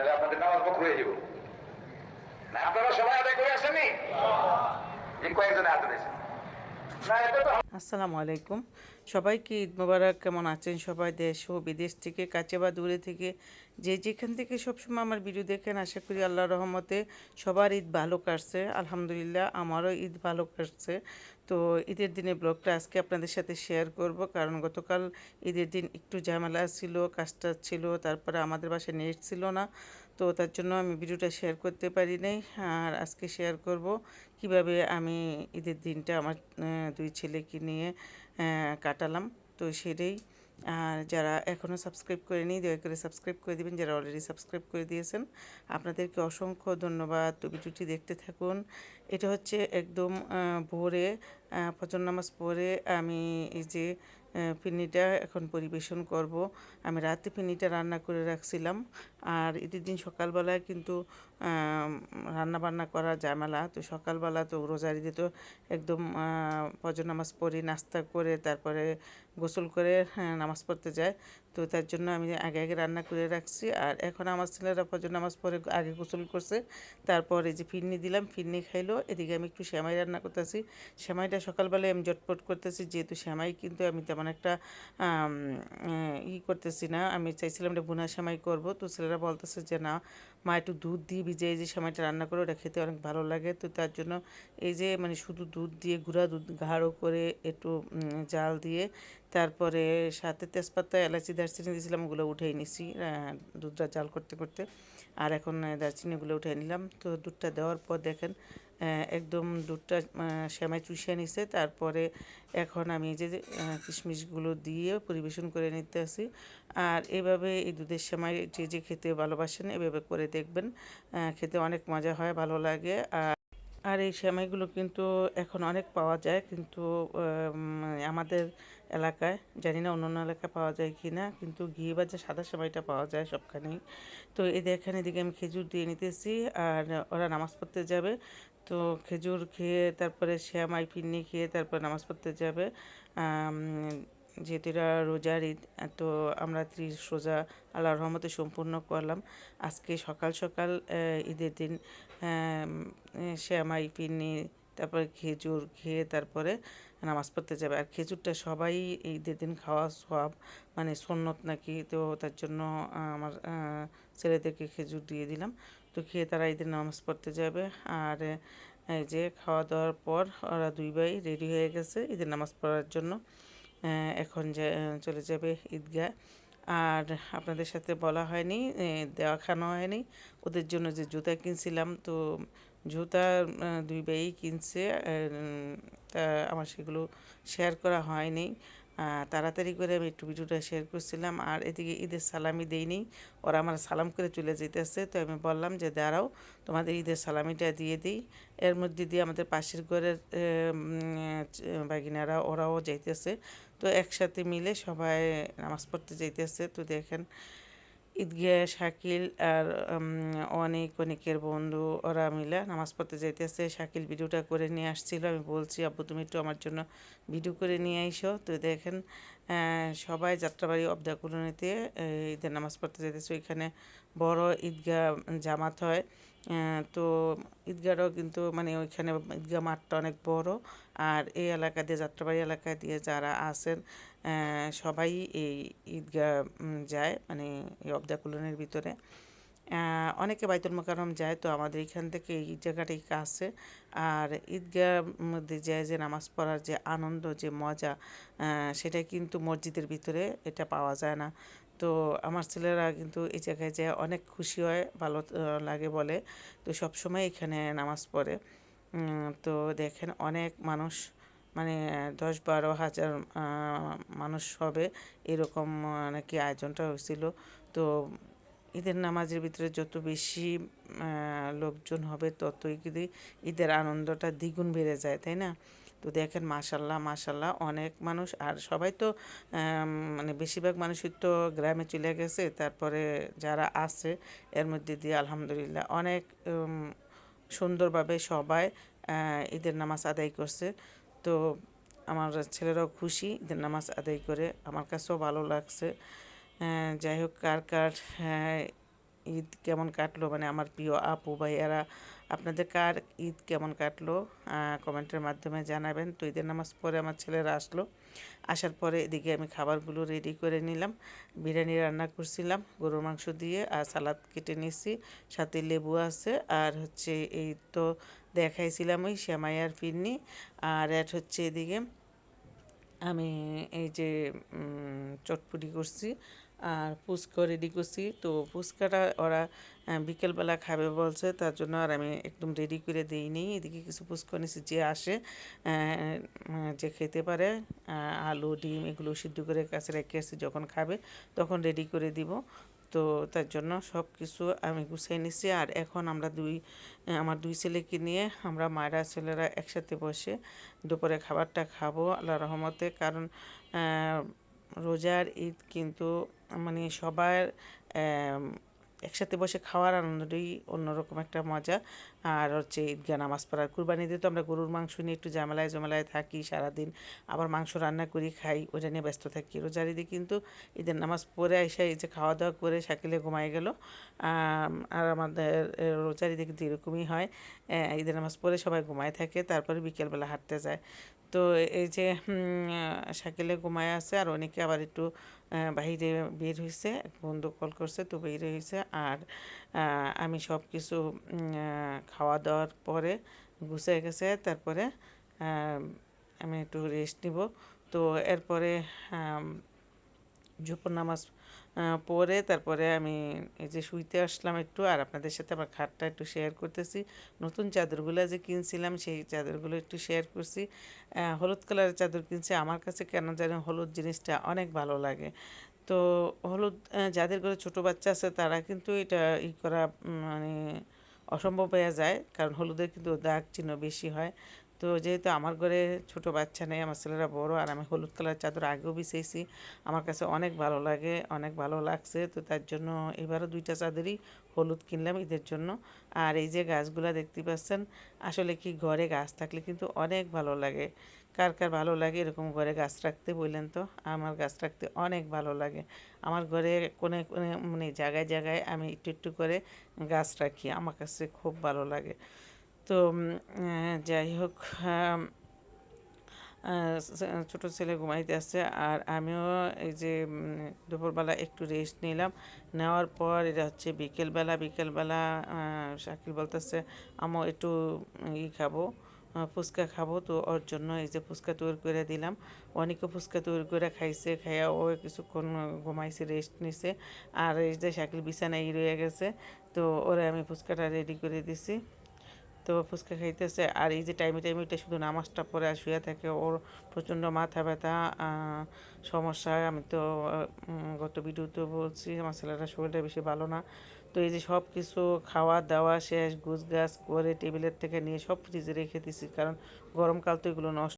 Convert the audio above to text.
তাহলে আপনাদের নামাজ বক হয়ে যাব। না, আপনারা সবাই আদায় করে আসেননি কয়েকজনে আদায় দিয়েছেন আসসালামু আলাইকুম। সবাইকে ঈদ মোবারক কেমন আছেন? সবাই দেশ ও বিদেশ থেকে, কাছে বা দূরে থেকে, যে যেখান থেকে সবসময় আমার ভিডিও দেখেন, আশা করি আল্লাহ রহমতে সবার ঈদ ভালো কাটছে। আলহামদুলিল্লাহ, আমারও ঈদ ভালো কাটছে। তো ঈদের দিনে ব্লগটা আজকে আপনাদের সাথে শেয়ার করব। কারণ গতকাল ঈদের দিন একটু ঝামেলা ছিল, কাজটা ছিল, তারপরে আমাদের বাসায় নেট ছিল না। তো তার জন্য আমি ভিডিওটা শেয়ার করতে পারি নাই। আর আজকে শেয়ার করব কীভাবে আমি ঈদের দিনটা আমার দুই ছেলেকে নিয়ে কাটালাম। তো সেটাই, আর যারা এখনও সাবস্ক্রাইব করেনি, দয়া করে সাবস্ক্রাইব করে দিবেন। যারা অলরেডি সাবস্ক্রাইব করে দিয়েছেন, আপনাদেরকে অসংখ্য ধন্যবাদ। তো ভিডিওটি দেখতে থাকুন। এটা হচ্ছে একদম ভোরে ফজর নামাজ পরে আমি এই যে পিন্নিটা এখন পরিবেশন করব। আমি রাতে পিন্নিটা রান্না করে রাখছিলাম। আর ঈদের দিন সকালবেলায় কিন্তু রান্না বান্না করা ঝামেলা। তো সকালবেলা তো রোজার ঈদে তো একদম ফজর নামাজ পড়ি নাস্তা করে তারপরে গোসল করে হ্যাঁ, নামাজ পড়তে যায়। তো তার জন্য আমি আগে আগে রান্না করে রাখছি। আর এখন আমার ছেলেরা ফজর নামাজ পড়ে আগে গোসল করছে। তারপর যে ফিরনি দিলাম ফিরনি খাইলো। এদিকে আমি একটু শ্যামাই রান্না করতেছি। শ্যামাইটা সকালবেলায় আমি জটপট করতেছি। যেহেতু শ্যামাই কিন্তু আমি তেমন একটা ই করতেছি না। আমি চাইছিলাম এটা বুনা শ্যামাই করব। তো বলতেছে যে, না, মা একটু দুধ দিয়ে ভিজিয়ে যে সময়টা রান্না করে, ওটা খেতে অনেক ভালো লাগে। তো তার জন্য এই যে মানে শুধু দুধ দিয়ে গুঁড়া দুধ ঘাড়ো করে একটু জাল দিয়ে তারপরে সাথে তেজপাতা, এলাচি, দারচিনি দিয়েছিলাম, ওগুলো উঠেই নিছি দুধটা জাল করতে করতে। আর এখন দারচিনিগুলো উঠে নিলাম। তো দুধটা দেওয়ার পর দেখেন একদম দুধটা আহ, সেমাই চুষিয়ে নিছে। তারপরে এখন আমি এই যে কিশমিশগুলো দিয়ে পরিবেশন করে নিতে আসি আর এভাবে এই দুধের সেমাই যে যে খেতে ভালোবাসেন এভাবে করে দেখবেন। খেতে অনেক মজা হয় ভালো লাগে। আর আর এই সেমাইগুলো কিন্তু এখন অনেক পাওয়া যায়। কিন্তু আমাদের এলাকায় জানি না অন্য অন্য এলাকায় পাওয়া যায় কি না কিন্তু ঘি যে সাদা সেমাইটা পাওয়া যায় সবখানেই। তো এদের এখানে এদিকে আমি খেজুর দিয়ে নিতেছি। আর ওরা নামাজ পড়তে যাবে। তো খেজুর খেয়ে তারপরে শ্যামাই ফিরনি খেয়ে তারপর নামাজ পড়তে যাবে। যেহেতু এটা রোজার ঈদ, তো আমরা ত্রিশ রোজা আল্লাহর রহমতে সম্পূর্ণ করলাম। আজকে সকাল সকাল ঈদের দিন শ্যামাই ফিরনি তারপরে খেজুর খেয়ে তারপরে নামাজ পড়তে যাবে। আর খেজুরটা সবাই ঈদের দিন খাওয়া সব মানে সন্ন্যত নাকি, তো তার জন্য আমার ছেলেদেরকে খেজুর দিয়ে দিলাম। তো খেয়ে তারা ঈদের নামাজ পড়তে যাবে। আর এই যে খাওয়া দাওয়ার পর ওরা দুই ভাই রেডি হয়ে গেছে ঈদের নামাজ পড়ার জন্য। এখন যে চলে যাবে ঈদগাহ। আর আপনাদের সাথে বলা হয়নি এ, দেখানো হয়নি। ওদের জন্য যে জুতা কিনছিলাম তো জুতা দুই ভাই কিনছে। তা আমার সেগুলো শেয়ার করা হয়নি। তাড়াতাড়ি করে আমি একটু ভিডিওটা শেয়ার করছিলাম আর এদিকে ঈদের সালামি দেইনি। ওরা আমার সালাম করে চলে যেতেছে তো আমি বললাম যে, দাঁড়াও, তোমাদের ঈদের সালামিটা দিয়ে দিই। এর মধ্যে দিয়ে আমাদের পাশের ঘরের বাগিনারা ওরাও যাইতেছে। তো একসাথে মিলে সবাই নামাজ পড়তে যাইতেছে। তো দেখেন ঈদগাহ, শাকিল আর অনেক অনেকের বন্ধু ওরা মিলে নামাজ পড়তে যাইতেছে। শাকিল ভিডিওটা করে নিয়ে আসছিল। আমি বলছি, আব্বু, তুমি একটু আমার জন্য ভিডিও করে নিয়ে আইসো। তো দেখেন সবাই যাত্রাবাড়ি অবদা কলোনিতে ঈদের নামাজ পড়তে যাইতেছে। ওইখানে বড় ঈদগাহ জামাত হয়। তো ঈদগাহটাও কিন্তু মানে ওইখানে ঈদগাহ মাঠটা অনেক বড়। আর এই এলাকা দিয়ে, যাত্রাবাড়ি এলাকা দিয়ে যারা আসেন সবাই এই ঈদগাহ যায় মানে এই অবদা ভিতরে। অনেকে বাইতুল মোকাররম যায়, তো আমাদের এখান থেকে এই জায়গাটাই কাছে আর ঈদগাহ মধ্যে যায় যে নামাজ পড়ার যে আনন্দ, যে মজা সেটা কিন্তু মসজিদের ভিতরে এটা পাওয়া যায় না। তো আমার ছেলেরা কিন্তু এই জায়গায় যায় অনেক খুশি হয়, ভালো লাগে বলে। তো সব সময় এখানে নামাজ পড়ে। তো দেখেন অনেক মানুষ মানে দশ বারো হাজার মানুষ হবে, এরকম নাকি আয়োজনটা হয়েছিল। তো ঈদের নামাজের ভিতরে যত বেশি লোকজন হবে ততই কিন্তু ঈদের আনন্দটা দ্বিগুণ বেড়ে যায়, তাই না? তো দেখেন মাশাল্লাহ মাশাল্লাহ অনেক মানুষ, আর সবাই তো মানে বেশিরভাগ মানুষই তো গ্রামে চলে গেছে, তারপরে যারা আছে এর মধ্যে দিয়ে আলহামদুলিল্লাহ অনেক সুন্দরভাবে সবাই ঈদের নামাজ আদায় করছে। তো আমার ছেলেরাও খুশি, ঈদের নামাজ আদায় করে, আমার কাছেও ভালো লাগছে। যাই হোক কার কার আহ, ঈদ কেমন কাটলো? মানে আমার প্রিয় আপু ভাইয়ারা আপনাদের কার ঈদ কেমন কাটলো? কমেন্টের মাধ্যমে জানাবেন। তো ঈদের নামাজ পরে আমার ছেলেরা আসলো। আসার পরে এদিকে আমি খাবারগুলো রেডি করে নিলাম। বিরিয়ানি রান্না করছিলাম গরুর মাংস দিয়ে আর সালাদ কেটে নিয়েছি। সাথে লেবু আছে আর হচ্ছে এই তো দেখাইছিলাম ওই শ্যামাই আর ফিরনি। আর অ্যাড হচ্ছে এদিকে আমি এই যে চটপুটি করছি। আর ফুচকা রেডি করছি। তো ফুচকাটা ওরা বিকেলবেলা খাবে বলছে, তার জন্য আর আমি একদম রেডি করে দিইনি। এদিকে কিছু ফুচকা নিছি যে আসে যে খেতে পারে আলু, ডিম এগুলো সিদ্ধ করে কাছে রেখে আসছি যখন খাবে তখন রেডি করে দিব। তো তার জন্য সব কিছু আমি গুছিয়ে নিছি। আর এখন আমরা দুই আমার দুই ছেলেকে নিয়ে আমরা মায়েরা ছেলেরা একসাথে বসে দুপুরে খাবারটা খাব আল্লাহ রহমতে। কারণ রোজার ঈদ কিন্তু মানে সবার একসাথে বসে খাওয়ার আনন্দটাই অন্যরকম একটা মজা। আর হচ্ছে ঈদগাহ নামাজ পড়ার কুরবানি দিয়ে তো আমরা গরুর মাংস নিয়ে একটু ঝামেলায় জমেলায় থাকি সারাদিন। আবার মাংস রান্না করি খাই ওটা নিয়ে ব্যস্ত থাকি। রোজার ঈদে কিন্তু ঈদের নামাজ পড়ে এসে এই যে খাওয়া দাওয়া করে শাকিলে ঘুমাই গেল। আর আমাদের এ, রোজার ঈদে কিন্তু এরকমই হয়। ঈদের নামাজ পড়ে সবাই ঘুমায় থাকে তারপরে বিকেলবেলা হাঁটতে যায়। তো এই যে শাকিলে ঘুমায় আছে আর অনেকে আবার একটু বাইরে বের হয়েছে এক বন্ধু কল করছে, তো বের হয়েছে আর আমি সব কিছু খাওয়া দাওয়ার পরে গুছে গেছে। তারপরে আমি একটু রেস্ট নিব। তো এরপরে জোপর নামাজ পড়ে তারপরে আমি এই যে শুইতে আসলাম একটু, আর আপনাদের সাথে আমার খাটটা একটু শেয়ার করতেছি। নতুন চাদরগুলো যে কিনছিলাম, সেই চাদরগুলো একটু শেয়ার করছি। হলুদ কালারের চাদর কিনছি। আমার কাছে কেন জানি হলুদ জিনিসটা অনেক ভালো লাগে। তো হলুদ যাদের ঘরে ছোট বাচ্চা আছে, তারা কিন্তু এটা ই করা মানে অসম্ভব হয়ে যায়। কারণ হলুদের কিন্তু দাগ চিহ্ন বেশি হয়। তো যেহেতু আমার ঘরে ছোট বাচ্চা নেই, আমার ছেলেরা বড় আর আমি হলুদ কালার চাদর আগেও বিছিয়েছি, আমার কাছে অনেক ভালো লাগে, অনেক ভালো লাগছে। তো তার জন্য এবারও দুইটা চাদরই হলুদ কিনলাম ঈদের জন্য। আর এই যে গাছগুলা দেখতে পাচ্ছেন, আসলে কি ঘরে গাছ থাকলে কিন্তু অনেক ভালো লাগে। কার কার ভালো লাগে এরকম ঘরে গাছ রাখতে বললেন তো? আমার গাছ রাখতে অনেক ভালো লাগে। আমার ঘরে কোনে কোনে মানে জায়গায় জায়গায় আমি একটু একটু করে গাছ রাখি, আমার কাছে খুব ভালো লাগে। তো যাই হোক ছোট ছেলে ঘুমাইতে আসছে আর আমিও এই যে দুপুরবেলা একটু রেস্ট নিলাম। নেওয়ার পর এটা হচ্ছে বিকেলবেলা বিকেলবেলা শাকিল বলতেছে আমও একটু ই খাব ফুচকা খাব। তো ওর জন্য এই যে ফুচকা তৈরি করে দিলাম। অনেকে ফুচকা তৈরি করে খাইছে, খাইয়া ও কিছুক্ষণ ঘুমাইছে রেস্ট নিছে। আর এই যে শাকিল বিছানায় রয়ে গেছে, তো ওরে আমি ফুচকাটা রেডি করে দিছি। তো ফুচকা খাইতেছে। আর এই যে টাইমে টাইমে এটা শুধু নামাজটা পরে আর শুয়ে থাকে, ওর প্রচণ্ড মাথা ব্যথা সমস্যা। আমি তো গত ভিডিওতে বলছি, আমার ছেলেটা শরীরটা বেশি ভালো না। তো এই যে সব কিছু খাওয়া দাওয়া শেষ গুছ গাছ করে টেবিলের থেকে নিয়ে সব ফ্রিজে রেখে দিছি, কারণ গরমকাল তো এগুলো নষ্ট